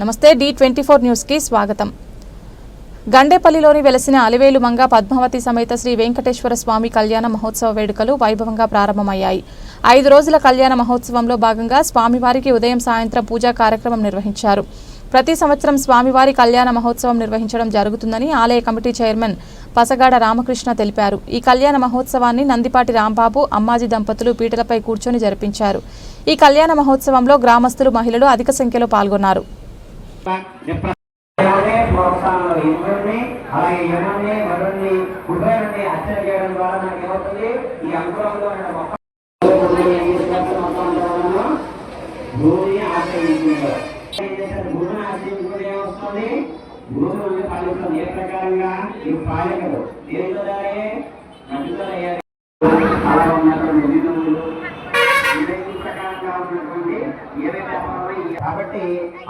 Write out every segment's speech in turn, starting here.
నమస్తే D twenty four న్యూస్కి స్వాగతం. గండేపల్లిలోని వెలసిన అలివేలు మంగ పద్మావతి సమేత శ్రీ వెంకటేశ్వర స్వామి కళ్యాణ మహోత్సవ వేడుకలు వైభవంగా ప్రారంభమయ్యాయి. ఐదు రోజుల కళ్యాణ మహోత్సవంలో భాగంగా స్వామివారికి ఉదయం సాయంత్రం పూజా కార్యక్రమం నిర్వహించారు. ప్రతి సంవత్సరం స్వామివారి కళ్యాణ మహోత్సవం నిర్వహించడం జరుగుతుందని ఆలయ కమిటీ చైర్మన్ పసగాడ రామకృష్ణ తెలిపారు. ఈ కళ్యాణ మహోత్సవాన్ని నందిపాటి రాంబాబు అమ్మాజీ దంపతులు పీటలపై కూర్చొని జరిపించారు. ఈ కళ్యాణ మహోత్సవంలో గ్రామస్తులు మహిళలు అధిక సంఖ్యలో పాల్గొన్నారు. ప్రోత్సాహంలో ఇంద్రుడిని అలాగే యముని వరుణ్ణి కుబేరుణ్ణి అర్చన చేయడం ద్వారా మనకి ఏమవుతుంది? ఈ అంకురంలో భూమిని ఆశ్రయించుకుంటారు భూమిని ఆశ్రయించుకుంటే ఏమొస్తుంది? భూమి నుండి పాలిస్తుంది ఏ ప్రకారంగా? ఈ పాలికలు దేనితో ఏమేమి కాబట్టి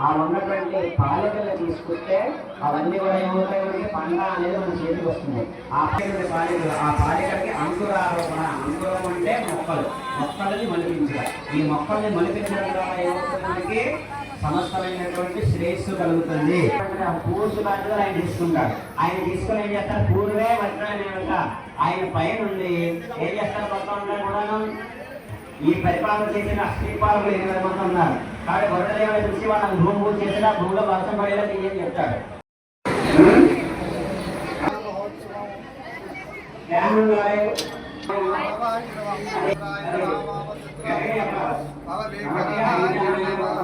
ఆ ఉన్నటువంటి పాలకల్ని తీసుకుంటే అవన్నీ కూడా ఏమవుతాయి పంట అనేది మన చేతికి వస్తుంది. ఆ పాలికల పాలికలు ఆ పాలికలకి అంకురారోపణ అంకురం అంటే మొక్కలు. మొక్కలని మలిపించడం ఈ మొక్కల్ని మలిపించడం ద్వారా ఏమవుతుంది మనకి సమస్తమైనటువంటి శ్రేయస్సు కలుగుతుంది. ఆ పూర్తి బాధ్యతలు ఆయన తీసుకుంటాడు. ఆయన తీసుకుని ఏం చేస్తారు పూర్వే వజ్రాన్ని ఆయన పైన ఉండి ఏం చేస్తారు మొత్తం కూడా ఈ పరిపాలన చేసిన శ్రీపాలకులు ఎనిమిది మంది ఉన్నారు కాబట్టి వరదదేవుడు చూసి వాళ్ళని భూమి పూజ చేసినా భూమిలో వర్షం పడేలా చెయ్యని చెప్తాడు అలా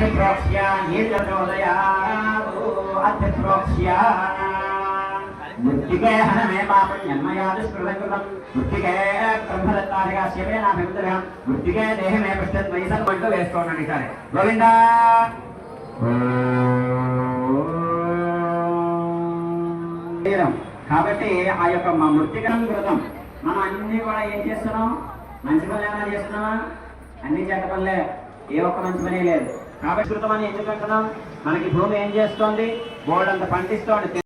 గాయత్రి అర్థప్రోక్ష్య నీర్జోదయా అర్థప్రోక్ష్య. మృత్తికే హనమే పాపం జన్మయాది స్పృహకృతం మృత్తికే బ్రహ్మదత్తాదిగా శివే నా బిందుగా మృత్తికే దేహమే పృష్ఠత్వై సర్వంటూ వేసుకోండి సరే. గోవిందా! కాబట్టి ఆ యొక్క మా మృతికరం కృతం. మనం అన్ని కూడా ఏం చేస్తున్నాం? మంచి పనులు ఏమైనా చేస్తున్నామా? అన్ని చెడ్డ పనులే. ఏ ఒక్క మంచి పని లేదు. కాబట్టి కృతం అని ఎందుకు అంటున్నాం మనకి భూమి ఏం చేస్తోంది? బోర్డు అంత పండిస్తోంది.